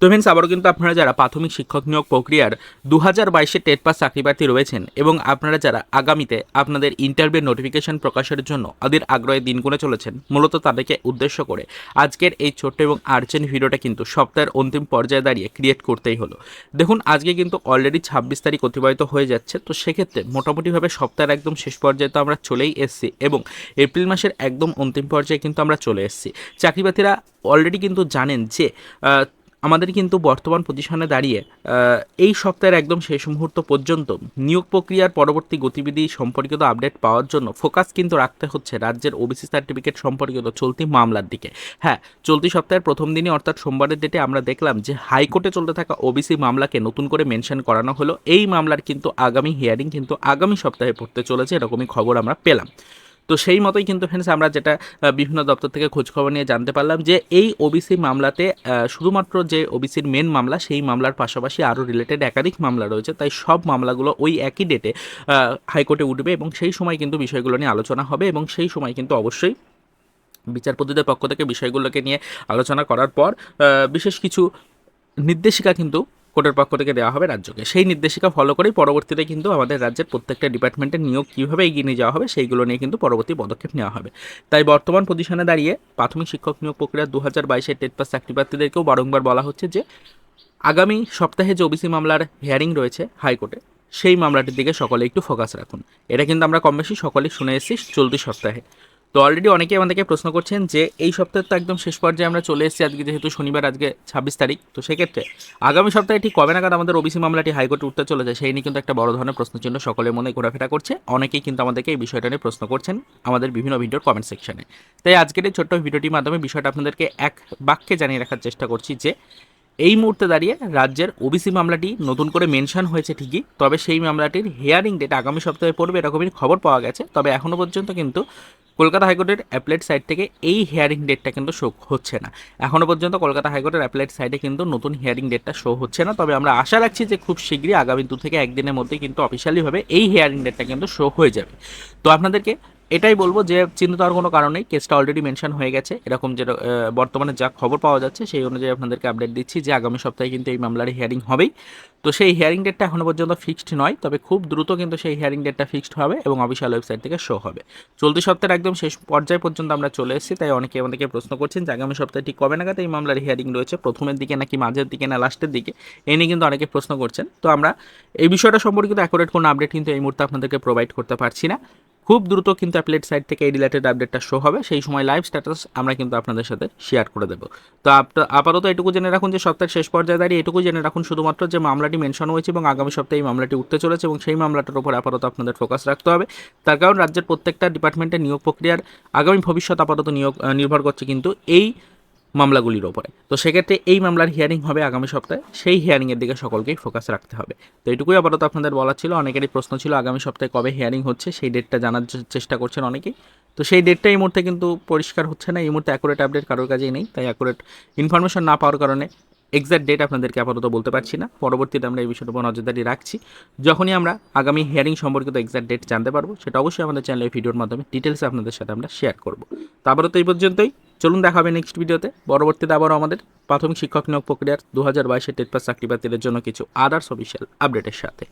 তো ফ্রেন্ডস আবারও কিন্তু আপনারা যারা প্রাথমিক শিক্ষক নিয়োগ প্রক্রিয়ার দু হাজার বাইশে টেট পাস চাকরিপ্রার্থী রয়েছেন এবং আপনারা যারা আগামীতে আপনাদের ইন্টারভিউ নোটিফিকেশন প্রকাশের জন্য আদির আগ্রহে দিন গুনে চলেছেন, মূলত তাদেরকে উদ্দেশ্য করে আজকের এই ছোট্ট এবং আর্জেন্ট ভিডিওটা কিন্তু সপ্তাহের অন্তিম পর্যায়ে দাঁড়িয়ে ক্রিয়েট করতেই হলো। দেখুন, আজকে কিন্তু অলরেডি ছাব্বিশ তারিখ অতিবাহিত হয়ে যাচ্ছে, তো সেক্ষেত্রে মোটামুটিভাবে সপ্তাহের একদম শেষ পর্যায়ে তো আমরা চলেই এসেছি এবং এপ্রিল মাসের একদম অন্তিম পর্যায়ে কিন্তু আমরা চলে এসেছি। চাকরিপ্রার্থীরা অলরেডি কিন্তু জানেন যে আমাদের কিন্তু বর্তমান পজিশনে দাঁড়িয়ে এই সপ্তাহের একদম শেষ মুহূর্ত পর্যন্ত নিয়োগ প্রক্রিয়ার পরবর্তী গতিবিধি সম্পর্কিত আপডেট পাওয়ার জন্য ফোকাস কিন্তু রাখতে হচ্ছে রাজ্যের ওবিসি সার্টিফিকেট সম্পর্কিত চলতি মামলার দিকে। হ্যাঁ চলতি সপ্তাহের প্রথম দিনই অর্থাৎ সোমবারের ডেটে আমরা দেখলাম যে হাইকোর্টে চলতে থাকা ওবিসি মামলাকে নতুন করে মেনশন করানো হলো। এই মামলার কিন্তু আগামী হিয়ারিং কিন্তু আগামী সপ্তাহে পড়তে চলেছে, এরকমই খবর আমরা পেলাম। তো সেই মতোই কিন্তু ফ্রেন্ডস আমরা যেটা বিভিন্ন দপ্তর থেকে খোঁজখবর নিয়ে জানতে পারলাম যে এই ওবিসি মামলাতে শুধুমাত্র যে ওবিসির মেন মামলা, সেই মামলার পাশাপাশি আরও রিলেটেড একাধিক মামলা রয়েছে। তাই সব মামলাগুলো ওই একই ডেটে হাইকোর্টে উঠবে এবং সেই সময় কিন্তু বিষয়গুলো নিয়ে আলোচনা হবে এবং সেই সময় কিন্তু অবশ্যই বিচারপতিদের পক্ষ থেকে বিষয়গুলোকে নিয়ে আলোচনা করার পর বিশেষ কিছু নির্দেশিকা কিন্তু কোর্টের পক্ষ থেকে দেওয়া হবে রাজ্যকে। সেই নির্দেশিকা ফলো করেই পরবর্তীতে কিন্তু আমাদের রাজ্যের প্রত্যেকটা ডিপার্টমেন্টের নিয়োগ কীভাবে এগিয়ে নিয়ে যাওয়া হবে সেইগুলো নিয়ে কিন্তু পরবর্তী পদক্ষেপ নেওয়া হবে। তাই বর্তমান পজিশনে দাঁড়িয়ে প্রাথমিক শিক্ষক নিয়োগ প্রক্রিয়া দু হাজার বাইশের টেট পাস চাকরিপ্রার্থীদেরকেও বারংবার বলা হচ্ছে যে, আগামী সপ্তাহে যে ওবিসি মামলার হিয়ারিং রয়েছে হাইকোর্টে, সেই মামলাটির দিকে সকলে একটু ফোকাস রাখুন। এটা কিন্তু আমরা কম বেশি সকলেই শুনে এসেছি চলতি সপ্তাহে। তো অলরেডি অনেকেই আমাদেরকে প্রশ্ন করছেন যে এই সপ্তাহের তো একদম শেষ পর্যায়ে আমরা চলে এসেছি, আজকে যেহেতু শনিবার, আজকে ছাব্বিশ তারিখ, তো সেক্ষেত্রে আগামী সপ্তাহে ঠিক কবে নাগাদ আমাদের ওবিসি মামলাটি হাইকোর্টে উঠতে চলেছে সেই নিয়ে কিন্তু একটা বড় ধরনের প্রশ্নচিহ্ন সকলের মনে ঘোরাফেরা করছে। অনেকেই কিন্তু আমাদেরকে এই বিষয়টা নিয়ে প্রশ্ন করছেন আমাদের বিভিন্ন ভিডিওর কমেন্ট সেকশনে তাই আজকের এই ছোট্ট ভিডিওটির মাধ্যমে বিষয়টা আপনাদেরকে এক বাক্যে জানিয়ে রাখার চেষ্টা করছি যে, এই মুহূর্তে দাঁড়িয়ে রাজ্যের ওবিসি মামলাটি নতুন করে মেনশন হয়েছে ঠিকই, তবে সেই মামলাটির হিয়ারিং ডেট আগামী সপ্তাহে পড়বে এরকমই খবর পাওয়া গেছে। তবে এখনও পর্যন্ত কিন্তু কলকাতা হাইকোর্টের অ্যাপ্লেট সাইট থেকে এই হিয়ারিং ডেটটা কিন্তু শো হচ্ছে না। এখনও পর্যন্ত কলকাতা হাইকোর্টের অ্যাপ্লেট সাইটে কিন্তু নতুন হিয়ারিং ডেটটা শো হচ্ছে না। তবে আমরা আশা রাখছি যে খুব শীঘ্রই আগামী দু থেকে একদিনের মধ্যে কিন্তু অফিসিয়ালিভাবে এই হিয়ারিং ডেটটা কিন্তু শো হয়ে যাবে। তো আপনাদেরকে এটাই বলব যে চিন্তা হওয়ার কোনো কারণ নেই। কেসটা অলরেডি মেনশন হয়ে গেছে। এরকম যে বর্তমানে যা খবর পাওয়া যাচ্ছে, সেই অনুযায়ী আপনাদেরকে আপডেট দিচ্ছি যে আগামী সপ্তাহে কিন্তু এই মামলার হিয়ারিং হবেই। তো সেই হিয়ারিং ডেটটা এখনও পর্যন্ত ফিক্সড নয়, তবে খুব দ্রুত কিন্তু সেই হিয়ারিং ডেটটা ফিক্সড হবে এবং অফিসিয়াল ওয়েবসাইট থেকে শো হবে। চলতি সপ্তাহের একদম শেষ পর্যায় পর্যন্ত আমরা চলে এসেছি, তাই অনেকে আমাদেরকে প্রশ্ন করছেন যে আগামী সপ্তাহে ঠিক কবে নাগাদ এই মামলার হিয়ারিং রয়েছে, প্রথমের দিকে নাকি মাঝের দিকে না লাস্টের দিকে? এ নিয়ে কিন্তু অনেকে প্রশ্ন করছেন। তো আমরা এই বিষয়টা সম্পর্কিত অ্যাকুরেট কোনো আপডেট কিন্তু এই মুহূর্তে আপনাদেরকে প্রোভাইড করতে পারছি না। খুব দ্রুত কিন্তু অ্যাপলেট সাইট থেকে এই রিলেটেড আপডেটটা শো হবে। সেই সময় লাইভ স্ট্যাটাস আমরা কিন্তু আপনাদের সাথে শেয়ার করে দেবো। তো আপ- আপাতত এটুকু জেনে রাখুন যে সপ্তাহের শেষ পর্যায়ে দাঁড়িয়ে এটুকু জেনে রাখুন শুধুমাত্র যে মামলাটি মেনশন হয়েছে এবং আগামী সপ্তাহে এই মামলাটি উঠতে চলেছে এবং সেই মামলাটার উপর আপাতত আপনাদের ফোকাস রাখতে হবে। তার কারণ রাজ্যের প্রত্যেকটা ডিপার্টমেন্টের নিয়োগ প্রক্রিয়ার আগামী ভবিষ্যৎ আপাতত নিয়োগ নির্ভর করছে কিন্তু এই মামলাগুলির ওপরে। তো সেক্ষেত্রে এই মামলার হিয়ারিং হবে আগামী সপ্তাহে। সেই হিয়ারিংয়ের দিকে সকলকেই ফোকাস রাখতে হবে। তো এটুকুই আপাতত আপনাদের বলা ছিল। অনেকেরই প্রশ্ন ছিল আগামী সপ্তাহে কবে হিয়ারিং হচ্ছে? সেই ডেটটা জানার চেষ্টা করছেন অনেকেই। তো সেই ডেটটা এই মুহূর্তে কিন্তু পরিষ্কার হচ্ছে না। এই মুহূর্তে অ্যাকুরেট আপডেট কারোর কাছেই নেই। তাই অ্যাকুরেট ইনফরমেশন না পাওয়ার কারণে এক্সাক্ট ডেট আপনাদেরকে আপাতত বলতে পারছি না। পরবর্তীতে আমরা এই বিষয়টার উপর নজরদারি রাখছি। যখনই আমরা আগামী হিয়ারিং সম্পর্কিত এক্সাক্ট ডেট জানতে পারব, সেটা অবশ্যই আমাদের চ্যানেলে ভিডিওর মাধ্যমে ডিটেলসে আপনাদের সাথে আমরা শেয়ার করব। তো আপাতত এই পর্যন্তই। চলুন দেখা হবে নেক্সট ভিডিওতে পরবর্তীতে আবারও আমাদের প্রাথমিক শিক্ষক নিয়োগ প্রক্রিয়ার দু হাজার বাইশের টেট পাস চাকরি প্রার্থীদের জন্য কিছু আদার্স অফিসিয়াল আপডেটের সাথে।